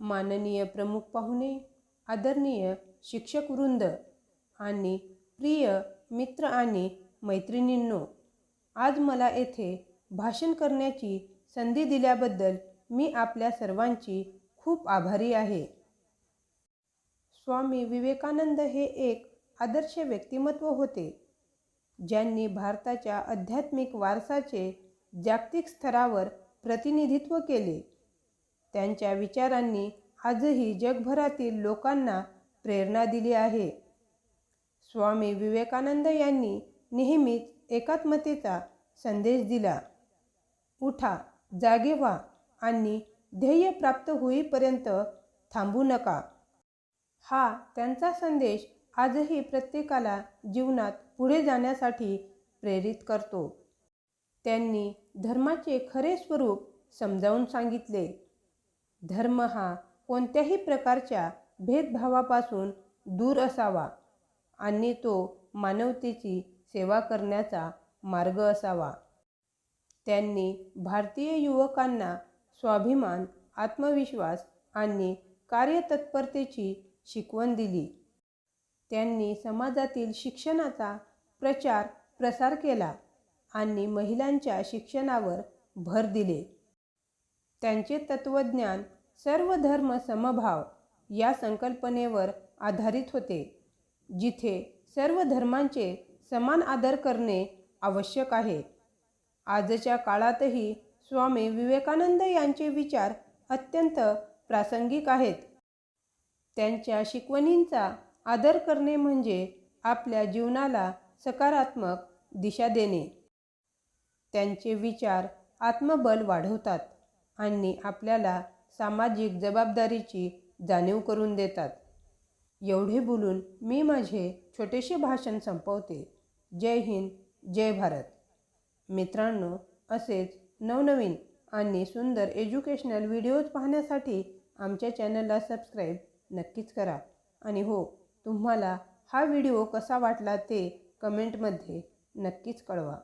माननीय प्रमुख पाहुणे आदरणीय शिक्षक वृंद आणि प्रिय मित्र आणि मैत्रिणींनो आज मला येथे भाषण करण्याची संधी दिल्याबद्दल मी आपल्या सर्वांची खूप आभारी आहे. स्वामी विवेकानंद हे एक आदर्श व्यक्तिमत्व होते ज्यांनी भारताच्या आध्यात्मिक वारसाचे जागतिक स्तरावर प्रतिनिधित्व केले. त्यांच्या विचारांनी आजही जगभरातील लोकांना प्रेरणा दिली आहे. स्वामी विवेकानंद यांनी नेहमीच एकात्मतेचा संदेश दिला. उठा जागे व्हा आणि ध्येय प्राप्त होईपर्यंत थांबू नका. हा त्यांचा संदेश आजही प्रत्येकाला जीवनात पुढे जाण्यासाठी प्रेरित करतो. त्यांनी धर्माचे खरे स्वरूप समजावून सांगितले. धर्म हा कोणत्याही प्रकारच्या भेदभावापासून दूर असावा आणि तो मानवतेची सेवा करण्याचा मार्ग असावा. त्यांनी भारतीय युवकांना स्वाभिमान आत्मविश्वास आणि कार्यतत्परतेची शिकवण दिली. त्यांनी समाजातील शिक्षणाचा प्रचार प्रसार केला आणि महिलांच्या शिक्षणावर भर दिले. त्यांचे तत्त्वज्ञान सर्व धर्म समभाव या संकल्पनेवर आधारित होते जिथे सर्व धर्मांचे समान आदर करणे आवश्यक आहे. आजच्या काळातही स्वामी विवेकानंद यांचे विचार अत्यंत प्रासंगिक आहेत. त्यांच्या शिकवणींचा आदर करणे म्हणजे आपल्या जीवनाला सकारात्मक दिशा देणे. त्यांचे विचार आत्मबल वाढवतात. आणि आपल्याला सामाजिक जबाबदारीची जाणीव करून देतात. एवढे बोलून मी माझे छोटेसे भाषण संपवते. जय हिंद जय भारत. मित्रांनो असेच नवनवीन आणि सुंदर एज्युकेशनल व्हिडिओज पाहण्यासाठी आमच्या चॅनलला सबस्क्राईब नक्कीच करा. आणि हो तुम्हाला हा व्हिडिओ कसा वाटला ते कमेंटमध्ये नक्कीच कळवा.